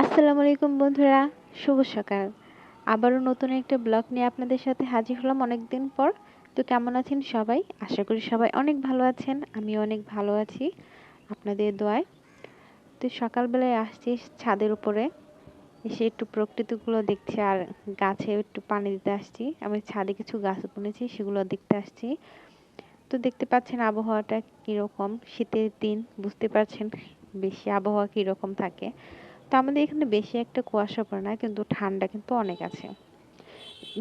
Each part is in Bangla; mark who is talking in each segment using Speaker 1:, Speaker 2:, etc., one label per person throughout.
Speaker 1: আসসালামু আলাইকুম বন্ধুরা, শুভ সকাল। আবারও নতুন একটা ব্লগ নিয়ে আপনাদের সাথে হাজির হলাম অনেক দিন পর। তো কেমন আছেন সবাই? আশা করি সবাই অনেক ভালো আছেন আমি অনেক ভালো আছি আপনাদের দোয়ায়। তো সকালবেলায় আসছি ছাদের উপরে, এসে একটু প্রকৃতিগুলো দেখছি আর গাছে একটু পানি দিতে আসছি। আমি ছাদে কিছু গাছ বুনেছি, সেগুলো দেখতে আসছি। তো দেখতে পাচ্ছেন আবহাওয়াটা কীরকম, শীতের দিন বুঝতে পারছেন বেশি আবহাওয়া কীরকম থাকে। তো আমাদের এখানে বেশি একটা কুয়াশা পড়ে না, কিন্তু ঠান্ডা কিন্তু অনেক আছে।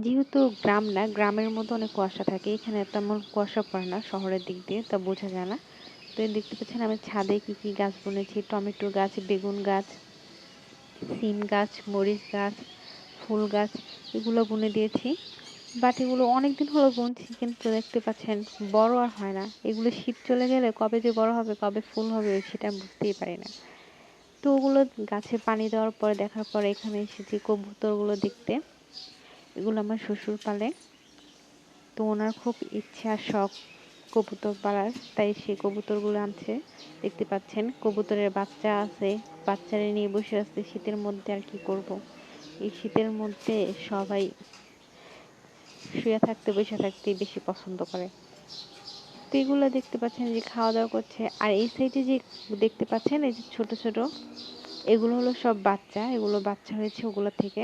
Speaker 1: যেহেতু গ্রাম না, গ্রামের মধ্যে অনেক কুয়াশা থাকে, এখানে তেমন কুয়াশা পড়ে না শহরের দিক দিয়ে, তা বোঝা যায় না। তো দেখতে পাচ্ছেন আমি ছাদে কি কি গাছ বুনেছি, টমেটো গাছ, বেগুন গাছ, সিম গাছ, মরিচ গাছ, ফুল গাছ, এগুলো বুনে দিয়েছি। বাট এগুলো অনেক দিন হলো বুনছি, কিন্তু দেখতে পাচ্ছেন বড় আর হয় না। এগুলো শীত চলে গেলে কবে যে বড় হবে, কবে ফুল হবে, সেটা বুঝতেই পারি না। তো ওগুলো গাছে পানি দেওয়ার পরে দেখার পরে এখানে এসেছি কবুতরগুলো দেখতে। এগুলো আমার শ্বশুর পালে। তো ওনার খুব ইচ্ছা, শখ কবুতর পালার। তাই সে কবুতরগুলো আনছে। দেখতে পাচ্ছেন, কবুতরের বাচ্চা আছে। বাচ্চারা নিয়ে বসে আছে শীতের মধ্যে আর কি করব। এই শীতের মধ্যে সবাই শুয়ে থাকতে, বসে থাকতে বেশি পছন্দ করে। তো এগুলো দেখতে পাচ্ছেন যে খাওয়া দাওয়া করছে। আর এই সাইডে যে দেখতে পাচ্ছেন, এই যে ছোট ছোট, এগুলো হলো সব বাচ্চা। এগুলো বাচ্চা হয়েছে ওগুলো থেকে।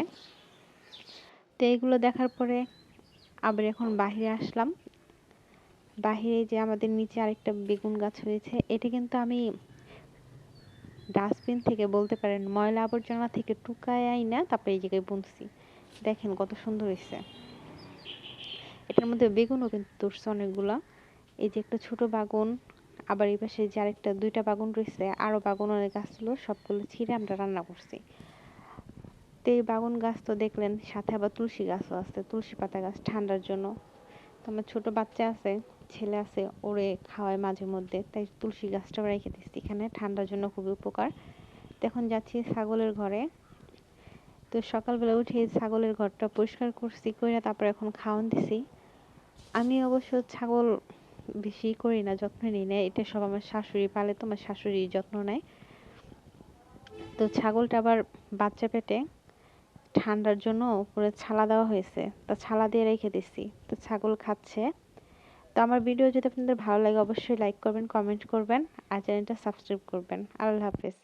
Speaker 1: তো এগুলো দেখার পরে আবার এখন বাহিরে আসলাম। বাহিরে যে আমাদের নিচে আরেকটা বেগুন গাছ হয়েছে, এটা কিন্তু আমি ডাস্টবিন থেকে বলতে পারেন ময়লা আবর্জনা থেকে টুকায় আই না, তারপরে এই জায়গায় বুনছি। দেখেন কত সুন্দর হয়েছে। এটার মধ্যে বেগুনও কিন্তু তুলছে অনেকগুলা। এই যে একটা ছোট বাগুন, আবার এই পাশে যে আরেকটা, দুইটা বাগুন রয়েছে আরও বাগুন অনেক গাছ ছিল, সবগুলো ছিঁড়ে আমরা রান্না করছি। তো এই বাগুন গাছ তো দেখলেন, সাথে আবার তুলসী গাছও আছে, তুলসী পাতা গাছ ঠান্ডার জন্য। তো আমার ছোটো বাচ্চা আছে, ছেলে আছে, ওরে খাওয়ায় মাঝে মধ্যে, তাই তুলসী গাছটাও রেখে দিচ্ছি এখানে ঠান্ডার জন্য খুবই উপকার। তো এখন যাচ্ছি ছাগলের ঘরে। তো সকালবেলা উঠে ছাগলের ঘরটা পরিষ্কার করছি করে তারপর এখন খাওয়ান দিছি। আমি অবশ্য ছাগল বেশি করি না, যত্ন নিই না এটা সব আমার শাশুড়ি পালে তো আমার শাশুড়ি যত্ন নেয়। তো ছাগলটা আবার বাচ্চা পেটে ঠান্ডার জন্য উপরে ছালা দেওয়া হয়েছে। তা ছালা দিয়ে রেখে দিছি। তো ছাগল খাচ্ছে। তো আমার ভিডিও যদি আপনাদের ভালো লাগে, অবশ্যই লাইক করবেন কমেন্ট করবেন, আর চ্যানেলটা সাবস্ক্রাইব করবেন। আল্লাহ হাফেজ।